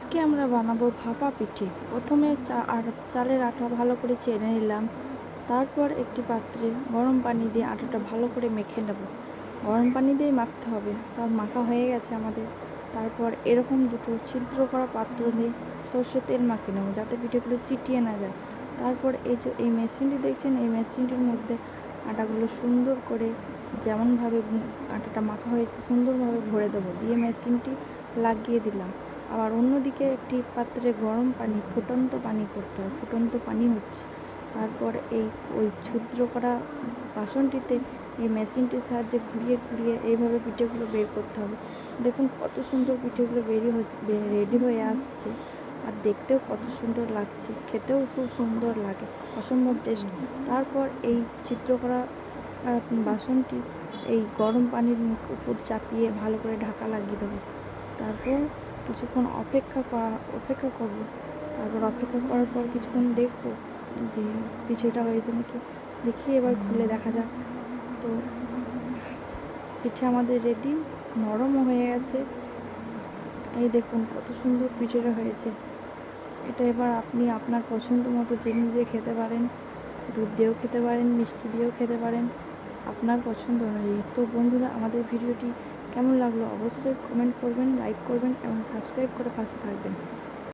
আজকে আমরা বানাবো ভাপা পিঠে। প্রথমে চা আর চালের আটা ভালো করে চেড়ে নিলাম। তারপর একটি পাত্রে গরম পানি দিয়ে আটাটা ভালো করে মেখে নেব। গরম পানি দিয়েই মাখতে হবে। তার মাখা হয়ে গেছে আমাদের। তারপর এরকম দুটো ছিদ্র করা পাত্র দিয়ে সর্ষে তেল মাখিয়ে নেব যাতে পিঠেগুলো চিটিয়ে না যায়। তারপর এই যে, এই মেশিনটি দেখছেন? এই মেশিনটির মধ্যে আটাগুলো সুন্দর করে যেমনভাবে আটাটা মাখা হয়েছে, সুন্দরভাবে ভরে দেবো। দিয়ে মেশিনটি লাগিয়ে দিলাম। আবার অন্যদিকে একটি পাত্রে গরম পানি, ফুটন্ত পানি করতে হয়। ফুটন্ত পানি হচ্ছে। তারপর এই, ওই ছিদ্র করা বাসনটিতে এই মেশিনটির সাহায্যে ঘুরিয়ে ঘুরিয়ে এইভাবে পিঠেগুলো বের করতে হবে। দেখুন কত সুন্দর পিঠেগুলো হচ্ছে রেডি হয়ে আসছে। আর দেখতেও কত সুন্দর লাগছে, খেতেও খুব সুন্দর লাগে, অসম্ভব টেস্ট। তারপর এই চিত্র করা বাসনটি এই গরম পানির উপর চাপিয়ে ভালো করে ঢাকা লাগিয়ে দেবো। তারপর কিছুক্ষণ অপেক্ষা করা, অপেক্ষা করব। তারপর অপেক্ষা করার পর কিছুক্ষণ দেখব যে পিঠেটা হয়েছে নাকি। দেখি এবার খুলে দেখা যাক। তো পিঠে আমাদের রেডি নরমও হয়ে গেছে। এই দেখুন কত সুন্দর পিঠেটা হয়েছে। এটা এবার আপনি আপনার পছন্দ মতো চিনি দিয়ে খেতে পারেন, দুধ দিয়েও খেতে পারেন, মিষ্টি দিয়েও খেতে পারেন। আপনার পছন্দ অনুযায়ী। তো বন্ধুরা, আমাদের ভিডিওটি কেমন লাগল অবশ্যই কমেন্ট করবেন লাইক করবেন এবং সাবস্ক্রাইব করে পাশে থাকবেন।